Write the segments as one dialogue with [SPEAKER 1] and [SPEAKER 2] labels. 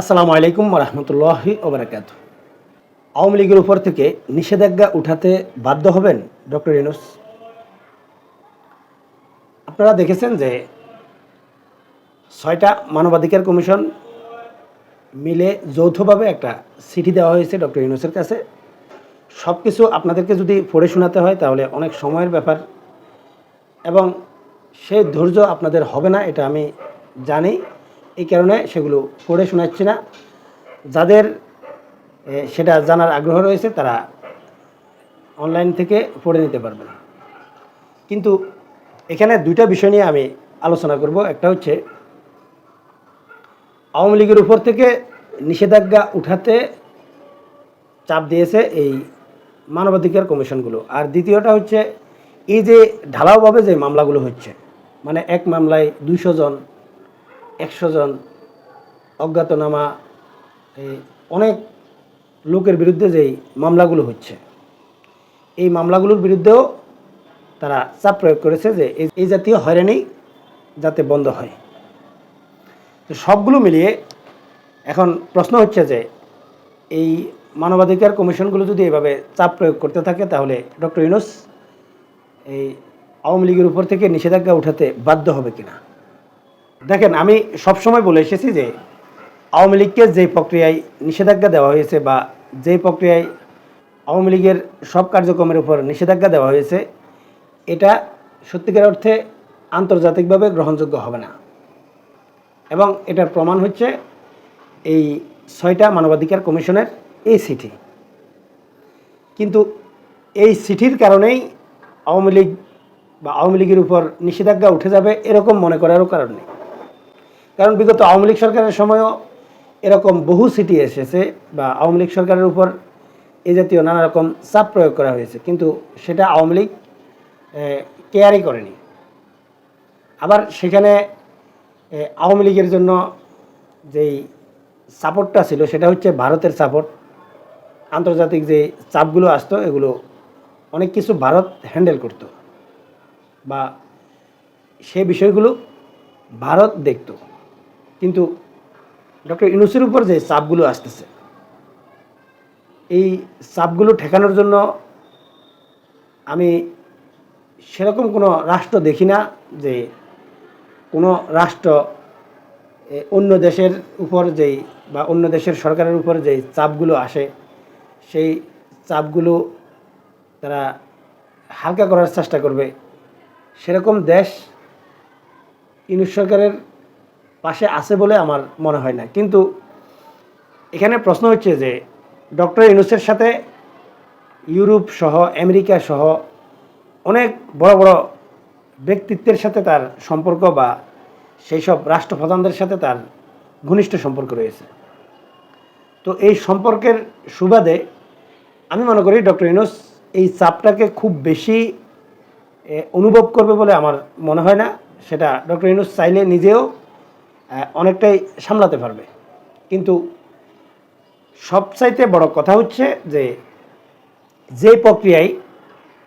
[SPEAKER 1] আসসালামু আলাইকুম রহমতুল্লাহি ওবরাকাত আওয়ামী লীগের উপর থেকে নিষেধাজ্ঞা উঠাতে বাধ্য হবেন ডক্টর ইউনুস। আপনারা দেখেছেন যে ছয়টা মানবাধিকার কমিশন মিলে যৌথভাবে একটা চিঠি দেওয়া হয়েছে ডক্টর ইউনুসের কাছে। সব কিছু আপনাদেরকে যদি পড়ে শোনাতে হয় তাহলে অনেক সময়ের ব্যাপার। এবং সেই ধৈর্য আপনাদের হবে না, এটা আমি জানি। এই কারণে সেগুলো পড়ে শোনাচ্ছি না। যাদের সেটা জানার আগ্রহ রয়েছে, তারা অনলাইন থেকে পড়ে নিতে পারবেন কিন্তু এখানে দুইটা বিষয় নিয়ে আমি আলোচনা করব। একটা হচ্ছে, আওয়ামী লীগের উপর থেকে নিষেধাজ্ঞা উঠাতে চাপ দিয়েছে এই মানবাধিকার কমিশনগুলো। আর দ্বিতীয়টা হচ্ছে, এই যে ঢালাওভাবে যে মামলাগুলো হচ্ছে মানে এক মামলায় দুইশো জন একশো জন অজ্ঞাতনামা এই অনেক লোকের বিরুদ্ধে যেই মামলাগুলো হচ্ছে, এই মামলাগুলোর বিরুদ্ধেও তারা চাপ প্রয়োগ করেছে যে এই- এই জাতীয় হয়রানি যাতে বন্ধ হয়। তো সবগুলো মিলিয়ে এখন প্রশ্ন হচ্ছে যে এই মানবাধিকার কমিশনগুলো যদি এভাবে চাপ প্রয়োগ করতে থাকে, তাহলে ডক্টর ইউনুস এই আওয়ামী লীগের উপর থেকে নিষেধাজ্ঞা উঠাতে বাধ্য হবে কিনা? দেখেন, আমি সবসময় বলে এসেছি যে আওয়ামী লীগকে যে প্রক্রিয়ায় নিষেধাজ্ঞা দেওয়া হয়েছে বা যে প্রক্রিয়ায় আওয়ামী লীগের সব কার্যক্রমের উপর নিষেধাজ্ঞা দেওয়া হয়েছে, এটা সত্যিকার অর্থে আন্তর্জাতিকভাবে গ্রহণযোগ্য হবে না। এবং এটার প্রমাণ হচ্ছে এই ছয়টা মানবাধিকার কমিশনের এই চিঠি। কিন্তু এই চিঠির কারণেই আওয়ামী লীগ বা আওয়ামী লীগের উপর নিষেধাজ্ঞা উঠে যাবে এরকম মনে করারও কারণ নেই। কারণ বিগত আওয়ামী লীগ সরকারের সময়ও এরকম বহু সিটি এসেছে বা আওয়ামী লীগ সরকারের উপর এ জাতীয় নানা রকম চাপ প্রয়োগ করা হয়েছে, কিন্তু সেটা আওয়ামী লীগ কেয়ারই করেনি। আবার সেখানে আওয়ামী লীগের জন্য যেই সাপোর্টটা ছিল সেটা হচ্ছে ভারতের সাপোর্ট। আন্তর্জাতিক যে চাপগুলো আসতো, এগুলো অনেক কিছু ভারত হ্যান্ডেল করতো বা সে বিষয়গুলো ভারত দেখতো। কিন্তু ডক্টর ইউনুসের উপর যে চাপগুলো আসতেছে, এই চাপগুলো ঠেকানোর জন্য আমি সেরকম কোনো রাষ্ট্র দেখি না যে কোনো রাষ্ট্র অন্য দেশের উপর যেই বা অন্য দেশের সরকারের উপর যেই চাপগুলো আসে, সেই চাপগুলো তারা হালকা করার চেষ্টা করবে। সেরকম দেশ ইউনুস সরকারের পাশে আছে বলে আমার মনে হয় না। কিন্তু এখানে প্রশ্ন হচ্ছে যে, ডক্টর ইউনুসের সাথে ইউরোপ সহ, আমেরিকা সহ অনেক বড় বড় ব্যক্তিত্বের সাথে তার সম্পর্ক বা সেই সব রাষ্ট্রপ্রধানদের সাথে তার ঘনিষ্ঠ সম্পর্ক রয়েছে। তো এই সম্পর্কের সুবাদে আমি মনে করি ডক্টর ইউনুস এই চাপটাকে খুব বেশি অনুভব করবে বলে আমার মনে হয় না। সেটা ডক্টর ইউনুস চাইলে নিজেও অনেকটাই সামলাতে পারবে। কিন্তু সবচাইতে বড় কথা হচ্ছে যে যে প্রক্রিয়ায়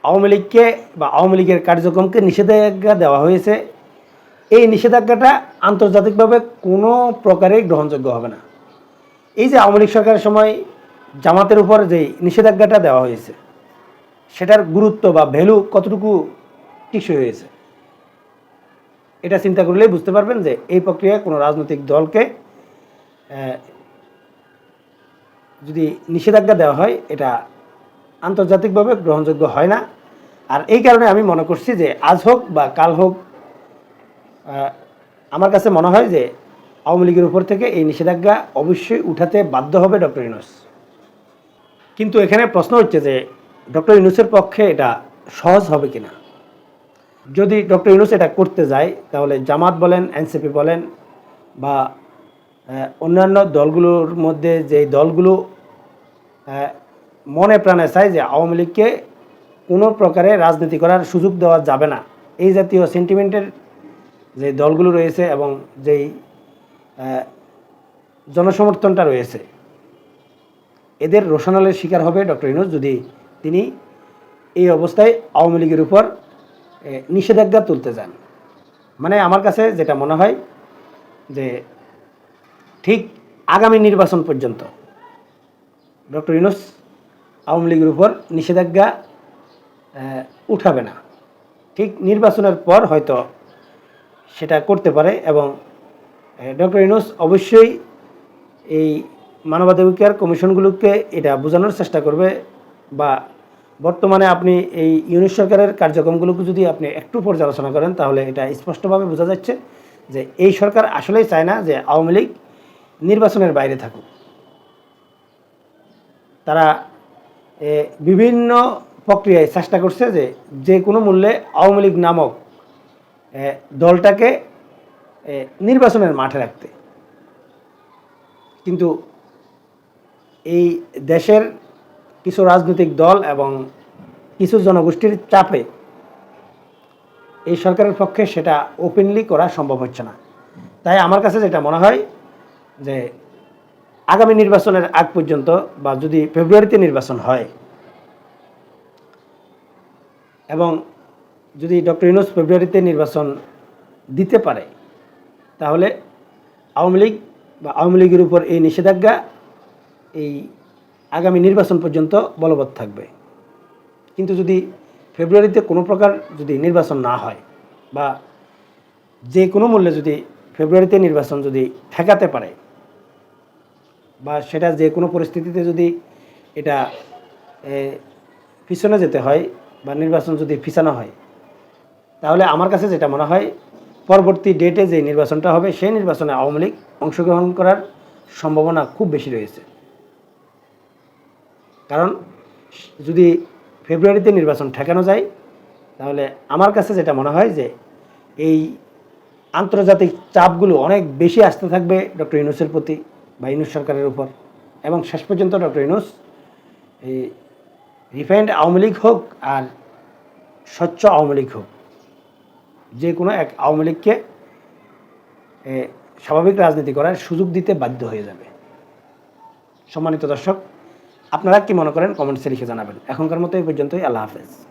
[SPEAKER 1] আওয়ামী লীগকে বা আওয়ামী লীগের কার্যক্রমকে নিষেধাজ্ঞা দেওয়া হয়েছে, এই নিষেধাজ্ঞাটা আন্তর্জাতিকভাবে কোনো প্রকারে গ্রহণযোগ্য হবে না। এই যে আওয়ামী লীগ সরকারের সময় জামাতের উপর যে নিষেধাজ্ঞাটা দেওয়া হয়েছে, সেটার গুরুত্ব বা ভ্যালু কতটুকু টিকসই হয়েছে? এটা চিন্তা করলেই বুঝতে পারবেন যে এই প্রক্রিয়ায় কোনো রাজনৈতিক দলকে যদি নিষেধাজ্ঞা দেওয়া হয়, এটা আন্তর্জাতিকভাবে গ্রহণযোগ্য হয় না। আর এই কারণে আমি মনে করছি যে আজ হোক বা কাল হোক আমার কাছে মনে হয় যে আওয়ামী লীগের উপর থেকে এই নিষেধাজ্ঞা অবশ্যই উঠাতে বাধ্য হবে ডক্টর ইউনুস। কিন্তু এখানে প্রশ্ন হচ্ছে যে ডক্টর ইউনুসের পক্ষে এটা সহজ হবে কিনা? যদি ডক্টর ইউনুস এটা করতে যায়, তাহলে জামাত বলেন, এনসিপি বলেন বা অন্যান্য দলগুলোর মধ্যে যে দলগুলো মনে প্রাণে চায় যে আওয়ামী লীগকে কোনো প্রকারে রাজনীতি করার সুযোগ দেওয়া যাবে না। এই জাতীয় সেন্টিমেন্টের যে দলগুলো রয়েছে এবং যেই জনসমর্থনটা রয়েছে, এদের রোশনালের শিকার হবে ডক্টর ইনুস যদি তিনি এই অবস্থায় আওয়ামী লীগের উপর নিষেধাজ্ঞা তুলতে যান। মানে আমার কাছে যেটা মনে হয় যে ঠিক আগামী নির্বাচন পর্যন্ত ডক্টর ইউনুস আওয়ামী লীগের উপর নিষেধাজ্ঞা উঠাবে না। ঠিক নির্বাচনের পর হয়তো সেটা করতে পারে এবং ডক্টর ইউনুস অবশ্যই এই মানবাধিকার কমিশনগুলোকে এটা বোঝানোর চেষ্টা করবে বা বর্তমানে আপনি এই ইউনিট সরকারের কার্যক্রমগুলোকে যদি আপনি একটু পর্যালোচনা করেন, তাহলে এটা স্পষ্টভাবে বোঝা যাচ্ছে যে এই সরকার আসলেই চায় না যে আওয়ামী লীগ নির্বাচনের বাইরে থাকুক। তারা বিভিন্ন প্রক্রিয়ায় চেষ্টা করছে যে যে কোনো মূল্যে আওয়ামী লীগ নামক দলটাকে নির্বাচনের মাঠে রাখতে। কিন্তু এই দেশের কিছু রাজনৈতিক দল এবং কিছু জনগোষ্ঠীর চাপে এই সরকারের পক্ষে সেটা ওপেনলি করা সম্ভব হচ্ছে না। তাই আমার কাছে যেটা মনে হয় যে আগামী নির্বাচনের আগ পর্যন্ত বা যদি ফেব্রুয়ারিতে নির্বাচন হয় এবং যদি ডক্টর ইউনুস ফেব্রুয়ারিতে নির্বাচন দিতে পারে, তাহলে আওয়ামী লীগ বা আওয়ামী লীগের উপর এই নিষেধাজ্ঞা, এই আগামী নির্বাচন পর্যন্ত বলবৎ থাকবে। কিন্তু যদি ফেব্রুয়ারিতে কোনো প্রকার যদি নির্বাচন না হয় বা যে কোনো মূল্যে যদি ফেব্রুয়ারিতে নির্বাচন যদি ঠেকাতে পারে বা সেটা যে কোনো পরিস্থিতিতে যদি এটা পিছনে যেতে হয় বা নির্বাচন যদি পিছানো হয়, তাহলে আমার কাছে যেটা মনে হয়, পরবর্তী ডেটে যে নির্বাচনটা হবে, সেই নির্বাচনে আওয়ামী লীগ অংশগ্রহণ করার সম্ভাবনা খুব বেশি রয়েছে। কারণ যদি ফেব্রুয়ারিতে নির্বাচন ঠেকানো যায়, তাহলে আমার কাছে যেটা মনে হয় যে এই আন্তর্জাতিক চাপগুলো অনেক বেশি আসতে থাকবে ডক্টর ইউনুসের প্রতি বা ইউনুস সরকারের উপর। এবং শেষ পর্যন্ত ডক্টর ইউনুস এই রিফাইন্ড আওয়ামী লীগ হোক আর স্বচ্ছ আওয়ামী লীগ হোক, যে কোনো এক আওয়ামী লীগকে স্বাভাবিক রাজনীতি করার সুযোগ দিতে বাধ্য হয়ে যাবে। সম্মানিত দর্শক আপনারা কি মনে করেন? কমেন্টসে লিখে জানাবেন। এখনকার মতো এই পর্যন্তই। আল্লাহ হাফেজ।